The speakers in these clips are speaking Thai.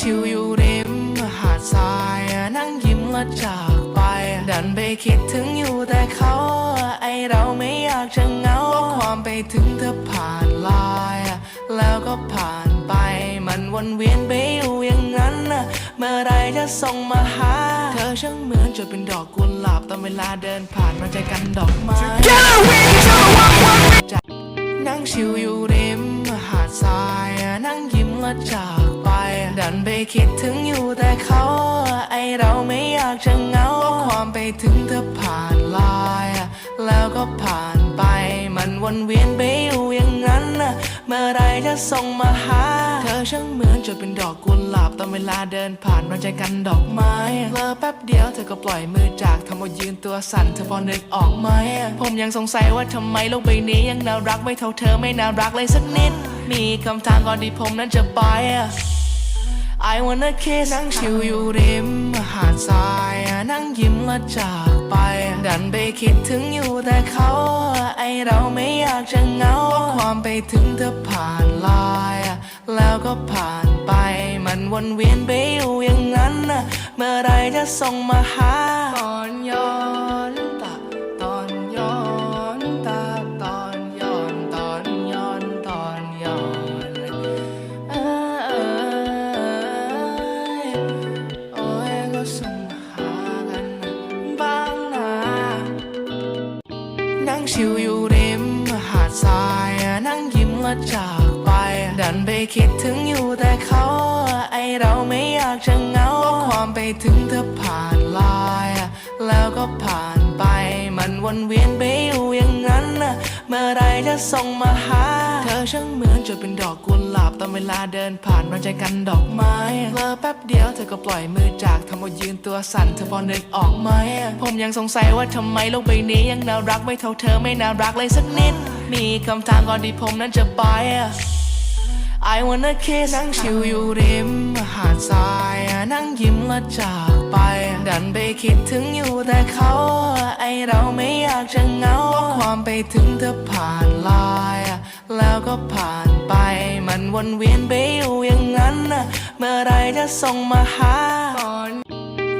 ชิวอยู่ริมหาดทรายนั่งยิ้มและจากไป ดันไปคิดถึงอยู่แต่เขาไอเราไม่อยากจะเหงาความไปถึงเธอผ่านลายแล้วก็ผ่านไปมันวนเวียนไปอยู่อย่างนั้นเมื่อไรจะส่งมาหา เธอช่างเหมือนจะเป็นดอกกุหลาบตอนเวลาเดินผ่านมาใจกันดอกไม้ ดันไปคิดถึงอยู่แต่เขาไอเราไม่อยากจะเหงาความไปถึงเธอผ่านลายแล้วก็ผ่านไปมันวนเวียนไปอยู่อย่างนั้นเมื่อไรจะส่งมาหา เธอช่างเหมือนจะเป็นดอกกุหลาบตอนเวลาเดินผ่านมาใจกันดอกไม้เลอแป๊บเดียวเธอก็ปล่อยมือจากทำเอายืนตัวสั่นเธอพอนึกออกไหมผมยังสงสัยว่าทำไมโลกใบนี้ยังน่ารักไม่เท่าเธอไม่น่ารักเลยสักนิด มีคำถามก่อนที่ผมนั้นจะไป I wanna kiss นั่งชิวอยู่ริมหาดทรายนั่งยิ้มและจากไป ดันไปคิดถึงอยู่แต่เขา ไอเราไม่อยากจะเหงาความไปถึงเธอผ่านลายแล้วก็ผ่านไป มันวนเวียนไปอยู่อย่างนั้น เมื่อไรจะส่งมาหา ชิวอยู่ริมหาดทรายนั่งยิ้มและจากไป ดันไปคิดถึงอยู่แต่เขาไอเราไม่อยากจะเหงาความไปถึงเธอผ่านลาย แล้วก็ผ่านไปมันวนเวียนไปอยู่อย่างนั้น เมื่อไรจะส่งมาหา เธอช่างเหมือนจะเป็นดอกกุหลาบตอนเวลาเดินผ่านมาใจกันดอกไม้เลอแป๊บเดียวเธอก็ปล่อยมือจากทำเอายืนตัวสั่นเธอพอนึกออกไหมผมยังสงสัยว่าทำไมโลกใบนี้ยังน่ารักไม่เท่าเธอไม่น่ารักเลยสักนิด มีคำถามก่อนที่ผมนั้นจะไป I wanna kiss นั่งชิวอยู่ริมหาดทรายนั่งยิ้มและจากไป ดันไปคิดถึงอยู่แต่เขา ไอเราไม่อยากจะเหงา ความไปถึงเธอผ่านไลายแล้วก็ผ่านไปมันวนเวียนไปอยู่อย่างนั้นนะเมื่อไรจะส่งมาหา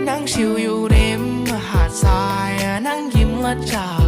นั่งชิวอยู่ริมหาดทรายนั่งยิ้มและจาก